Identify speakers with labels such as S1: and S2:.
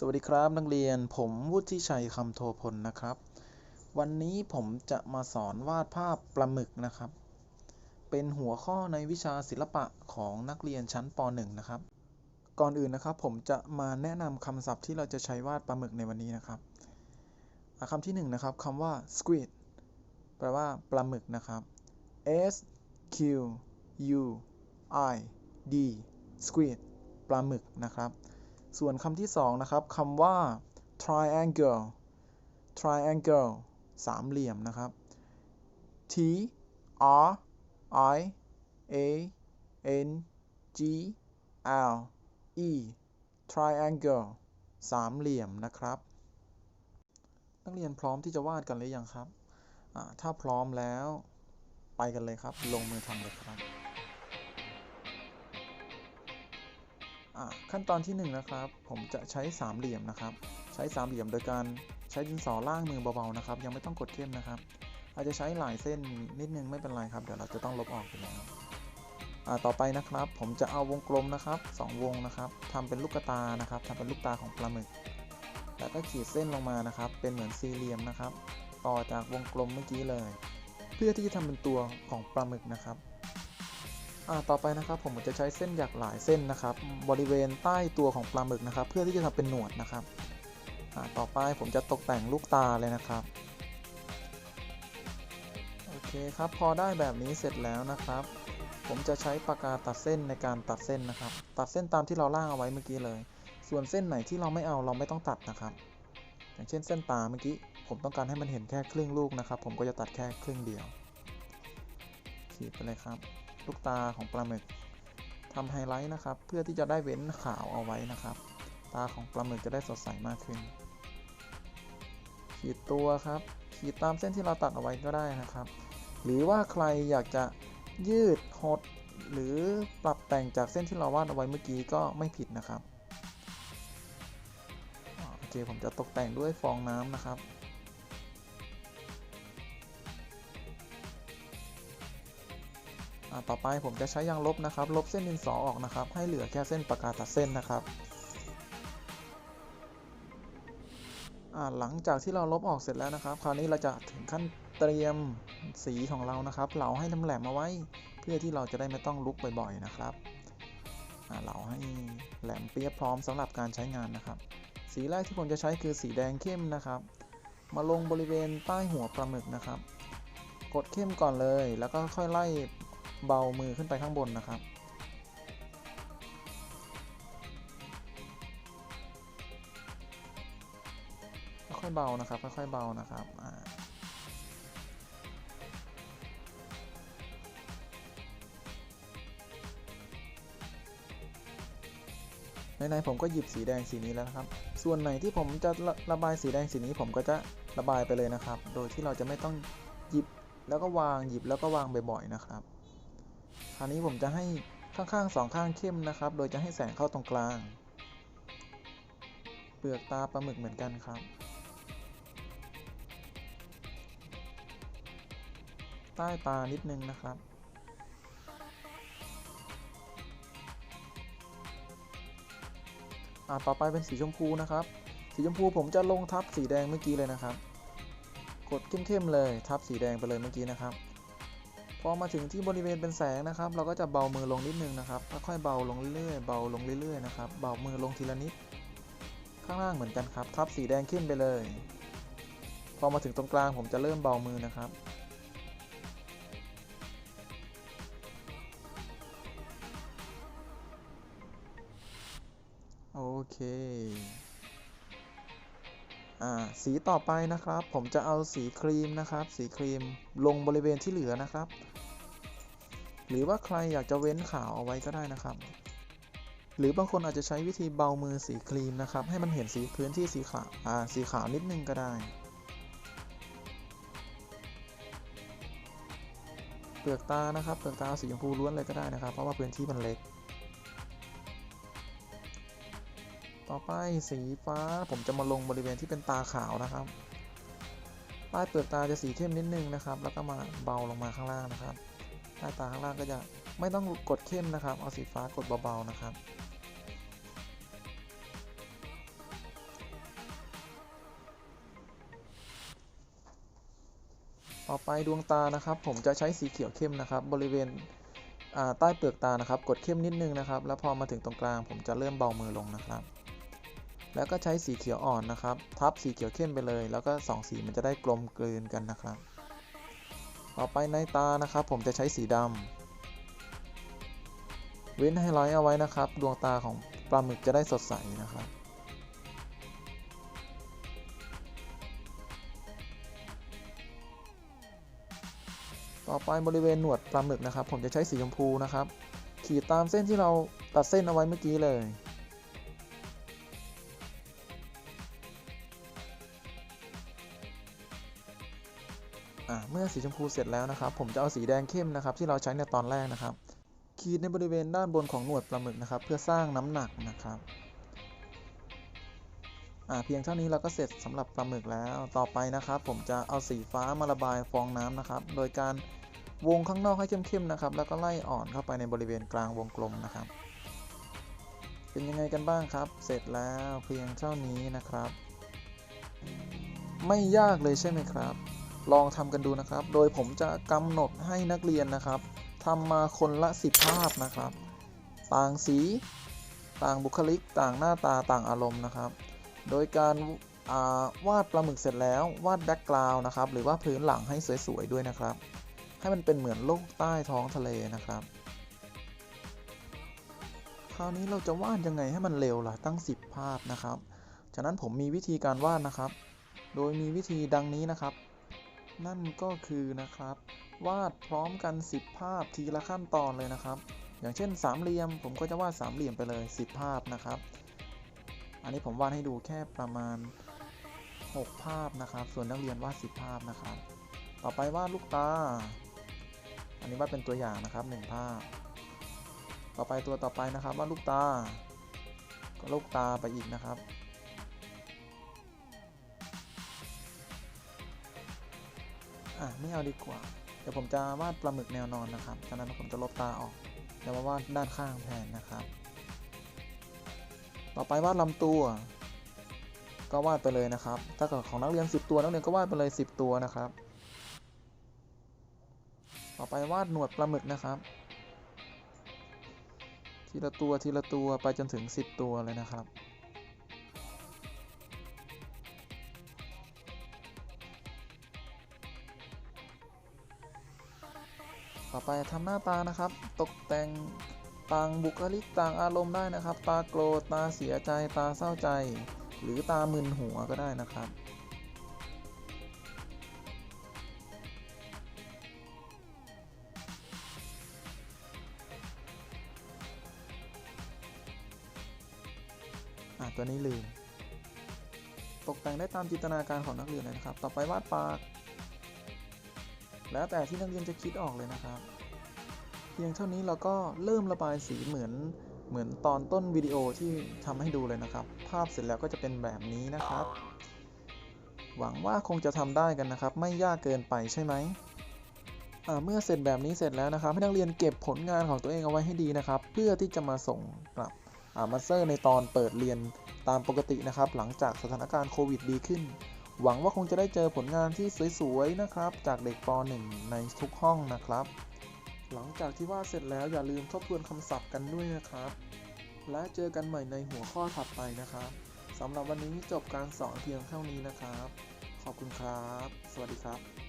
S1: สวัสดีครับนักเรียนผมวุฒิชัยคำโทพลนะครับ วันนี้ผมจะมาสอนวาดภาพปลาหมึกนะครับ เป็นหัวข้อในวิชาศิลปะของนักเรียนชั้นป .1 นะครับ ก่อนอื่นนะครับผมจะมาแนะนำคำศัพท์ที่เราจะใช้วาดปลาหมึกในวันนี้นะครับอะคำที่หนึ่งนะครับคำว่า squid แปลว่าปลาหมึกนะครับ s q u i d squid ปลาหมึกนะครับ ส่วนคำที่สองนะครับคำว่า triangle triangle สามเหลี่ยมนะครับ t r i a n g l e triangle สามเหลี่ยมนะครับ นักเรียนพร้อมที่จะวาดกันหรือยังครับ ถ้าพร้อมแล้วไปกันเลยครับ ลงมือทำเลยครับ ขั้นตอนที่1นงนะครับ ผมจะใช้สามเหลี่ยมนะครับ ใช้สามเหลี่ยมโดยการใช้ดินสอล่างมือเบาๆนะครับ ยังไม่ต้องกดเข้มนะครับ อาจจะใช้หลายเส้นนิดนึงไม่เป็นไรครับ เดี๋ยวเราจะต้องลบออกอยู่แล้วต่อไปนะครับ ผมจะเอาวงกลมนะครับสองวงนะครับทำเป็นลูกตานะครับทำเป็นลูกตาของปลาหมึก แล้วก็ขีดเส้นลงมานะครับ เป็นเหมือนสี่เหลี่ยมนะครับ ต่อจากวงกลมเมื่อกี้เลย เพื่อที่จะทำเป็นตัวของปลาหมึกนะครับ ต่อไปนะครับผมจะใช้เส้นหยักหลายเส้นนะครับ บริเวณใต้ตัวของปลาหมึกนะครับ เพื่อที่จะทำเป็นหนวดนะครับต่อไปผมจะตกแต่งลูกตาเลยนะครับโอเคครับพอได้แบบนี้เสร็จแล้วนะครับ ผมจะใช้ปากกาตัดเส้นในการตัดเส้นนะครับ ตัดเส้นตามที่เราล่างเอาไว้เมื่อกี้เลย ส่วนเส้นไหนที่เราไม่เอาเราไม่ต้องตัดนะครับ อย่างเช่นเส้นตาเมื่อกี้ผมต้องการให้มันเห็นแค่ครึ่งลูกนะครับ ผมก็จะตัดแค่ครึ่งเดียวขีดไปเลยครับ ลูกตาของปลาหมึกทำไฮไลท์นะครับ เพื่อที่จะได้เว้นขาวเอาไว้นะครับ ตาของปลาหมึกจะได้สดใสมากขึ้น ขีดตัวครับ ขีดตามเส้นที่เราตัดเอาไว้ก็ได้นะครับ หรือว่าใครอยากจะยืดหดหรือปรับแต่งจากเส้นที่เราวาดเอาไว้เมื่อกี้ก็ไม่ผิดนะครับโอเคผมจะตกแต่งด้วยฟองน้ำนะครับ ต่อไปผมจะใช้ยางลบนะครับ ลบเส้นดินสอออกนะครับ ให้เหลือแค่เส้นปากกาตัดเส้นนะครับหลังจากที่เราลบออกเสร็จแล้วนะครับ คราวนี้เราจะถึงขั้นเตรียมสีของเรานะครับเหลาให้น้ำแหลมมาไว้ เพื่อที่เราจะได้ไม่ต้องลุกบ่อยๆนะครับเหลาให้แหลมเปียพร้อมสำหรับการใช้งานนะครับ สีแรกที่ผมจะใช้คือสีแดงเข้มนะครับ มาลงบริเวณใต้หัวปลาหมึกนะครับ กดเข้มก่อนเลย แล้วก็ค่อยไล่ เบามือขึ้นไปข้างบนนะครับ ค่อยเบานะครับ ค่อยๆเบานะครับอ่าในๆผมก็หยิบสีแดงสีนี้แล้วนะครับ ส่วนไหนที่ผมจะระระบายสีแดงสีนี้ผมก็จะระบายไปเลยนะครับ โดยที่เราจะไม่ต้องหยิบแล้วก็วางหยิบแล้วก็วางบ่อยๆนะครับ คราวนี้ผมจะให้ข้างๆสองข้างเข้มนะครับ โดยจะให้แสงเข้าตรงกลาง เปลือกตาปลาหมึกเหมือนกันครับ ใต้ตานิดนึงนะครับอ่าต่อไปเป็นสีชมพูนะครับ สีชมพูผมจะลงทับสีแดงเมื่อกี้เลยนะครับ กดเข้มๆเลยทับสีแดงไปเลยเมื่อกี้นะครับ พอมาถึงที่บริเวณเป็นแสงนะครับ เราก็จะเบามือลงนิดนึงนะครับค่อยๆเบาลงเรื่อยๆเบาลงเรื่อยๆนะครับเบามือลงทีละนิด ข้างล่างเหมือนกันครับ ทับสีแดงขึ้นไปเลย พอมาถึงตรงกลางผมจะเริ่มเบามือนะครับ โอเค สีต่อไปนะครับ ผมจะเอาสีครีมนะครับ สีครีมลงบริเวณที่เหลือนะครับ หรือว่าใครอยากจะเว้นขาวเอาไว้ก็ได้นะครับ หรือบางคนอาจจะใช้วิธีเบามือสีครีมนะครับ ให้มันเห็นสีพื้นที่สีขาวสีขาวนิดนึงก็ได้เปลือกตานะครับเปลือกตาสีชมพูล้วนเลยก็ได้นะครับ เพราะว่าพื้นที่มันเล็ก ต่อไปสีฟ้าผมจะมาลงบริเวณที่เป็นตาขาวนะครับใต้เปลือกตาจะสีเข้มนิดนึงนะครับ แล้วก็มาเบาลงมาข้างล่างนะครับใต้ตาข้างล่างก็จะไม่ต้องกดเข้มนะครับ เอาสีฟ้ากดเบาๆนะครับ ต่อไปดวงตานะครับ ผมจะใช้สีเขียวเข้มนะครับ บริเวณใต้เปลือกตานะครับ กดเข้มนิดนึงนะครับ แล้วพอมาถึงตรงกลาง ผมจะเริ่มเบามือลงนะครับ แล้วก็ใช้สีเขียวอ่อนนะครับ ทับสีเขียวเข้มไปเลย แล้วก็สองสีมันจะได้กลมกลืนกันนะครับ ต่อไปในตานะครับ ผมจะใช้สีดำเว้นไฮไลท์เอาไว้นะครับ ดวงตาของปลาหมึกจะได้สดใสนะครับต่อไปบริเวณหนวดปลาหมึกนะครับ ผมจะใช้สีชมพูนะครับ ขีดตามเส้นที่เราตัดเส้นเอาไว้เมื่อกี้เลย เมื่อสีชมพูเสร็จแล้วนะครับ ผมจะเอาสีแดงเข้มนะครับ ที่เราใช้ในตอนแรกนะครับ ขีดในบริเวณด้านบนของหนวดปลาหมึกนะครับ เพื่อสร้างน้ำหนักนะครับเพียงเท่านี้เราก็เสร็จสำหรับปลาหมึกแล้วต่อไปนะครับ ผมจะเอาสีฟ้ามาระบายฟองน้ำนะครับ โดยการวงข้างนอกให้เข้มๆนะครับ แล้วก็ไล่อ่อนเข้าไปในบริเวณกลางวงกลมนะครับ เป็นยังไงกันบ้างครับ เสร็จแล้วเพียงเท่านี้นะครับ ไม่ยากเลยใช่ไหมครับ ลองทำกันดูนะครับ โดยผมจะกำหนดให้นักเรียนนะครับทำมาคนละ10ภาพนะครับ ต่างสี ต่างบุคลิก ต่างหน้าตา ต่างอารมณ์นะครับ โดยการาวาดปลาหมึกเสร็จแล้ววาดแบ็กกราวน์นะครับ หรือว่าพื้นหลังให้สวยๆด้วยนะครับ ให้มันเป็นเหมือนโลกใต้ท้องทะเลนะครับ คราวนี้เราจะวาดยังไงให้มันเร็วล่ะตั้ง 10 ภาพนะครับ ฉะนั้นผมมีวิธีการวาดนะครับ โดยมีวิธีดังนี้นะครับ นั่นก็คือนะครับ วาดพร้อมกัน 10 ภาพทีละขั้นตอนเลยนะครับ อย่างเช่นสามเหลี่ยม ผมก็จะวาดสามเหลี่ยมไปเลย 10 ภาพนะครับ อันนี้ผมวาดให้ดูแค่ประมาณ 6 ภาพนะครับ ส่วนนักเรียนวาด 10 ภาพนะครับ ต่อไปวาดลูกตา อันนี้วาดเป็นตัวอย่างนะครับ 1 ภาพ ต่อไปตัวต่อไปนะครับวาดลูกตา ก็ลูกตาไปอีกนะครับ อะไม่เอาดีกว่า เดี๋ยวผมจะวาดปลาหมึกแนวนอนนะครับ จากนั้นผมจะลบตาออก เดี๋ยวมาวาดด้านข้างแทนนะครับ ต่อไปวาดลำตัว ก็วาดไปเลยนะครับ ถ้าเกิดของนักเรียน 10 ตัวนักเรียนก็วาดไปเลย 10 ตัวนะครับ ต่อไปวาดหนวดปลาหมึกนะครับ ทีละตัวทีละตัวไปจนถึง 10 ตัวเลยนะครับ ต่อไปทำหน้าตานะครับ ตกแต่งต่างบุคลิกต่างอารมณ์ได้นะครับ ตาโกรธตาเสียใจตาเศร้าใจ หรือตามึนหัวก็ได้นะครับอะตัวนี้ลืม ตกแต่งได้ตามจินตนาการของนักเรียนเลยนะครับ ต่อไปวาดปาก แล้วแต่ที่นักเรียนจะคิดออกเลยนะครับ เพียงเท่านี้เราก็เริ่มระบายสีเหมือนเหมือนตอนต้นวิดีโอที่ทำให้ดูเลยนะครับ ภาพเสร็จแล้วก็จะเป็นแบบนี้นะครับ หวังว่าคงจะทำได้กันนะครับ ไม่ยากเกินไปใช่ไหมเมื่อเสร็จแบบนี้เสร็จแล้วนะครับ ให้นักเรียนเก็บผลงานของตัวเองเอาไว้ให้ดีนะครับ เพื่อที่จะมาส่งกลับอ่ามาเซอร์ในตอนเปิดเรียนตามปกตินะครับ หลังจากสถานการณ์โควิดดีขึ้น หวังว่าคงจะได้เจอผลงานที่สวยๆนะครับ จากเด็กป .1 ในทุกห้องนะครับ หลังจากที่วาดเสร็จแล้วอย่าลืมทบทวนคำศัพท์กันด้วยนะครับ และเจอกันใหม่ในหัวข้อถัดไปนะครับสำหรับวันนี้จบการสอนเพียงเท่านี้นะครับ ขอบคุณครับ สวัสดีครับ